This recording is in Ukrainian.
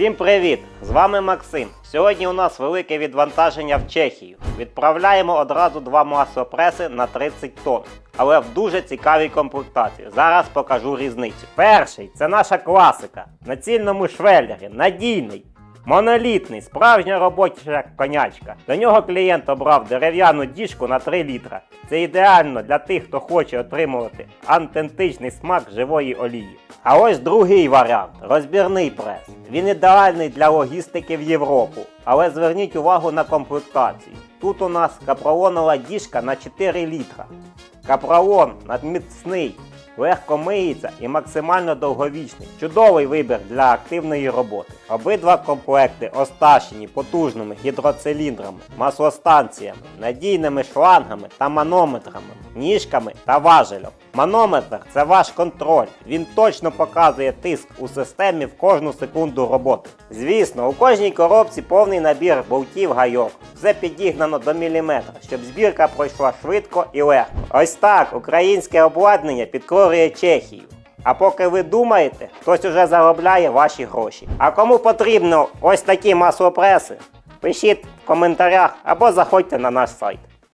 Всім привіт! З вами Максим. Сьогодні у нас велике відвантаження в Чехію. Відправляємо одразу два масопреси на 30 тонн, але в дуже цікавій комплектації. Зараз покажу різницю. Перший це наша класика. На цільному швеллері, надійний. Монолітний, справжня робоча конячка. До нього клієнт обрав дерев'яну діжку на 3 літра. Це ідеально для тих, хто хоче отримувати автентичний смак живої олії. А ось другий варіант розбірний прес. Він ідеальний для логістики в Європу. Але зверніть увагу на комплектацію. Тут у нас капролонова діжка на 4 літра. Капролон надміцний, легко миється і максимально довговічний. Чудовий вибір для активної роботи. Обидва комплекти оснащені потужними гідроциліндрами, маслостанціями, надійними шлангами та манометрами, ніжками та важелем. Манометр це ваш контроль. Він точно показує тиск у системі в кожну секунду роботи. Звісно, у кожній коробці повний набір болтів гайок. Все підігнано до міліметра, щоб збірка пройшла швидко і легко. Ось так українське обладнання підкорює Чехію. А поки ви думаєте, хтось уже заробляє ваші гроші. А кому потрібно ось такі маслопреси, пишіть в коментарях або заходьте на наш сайт.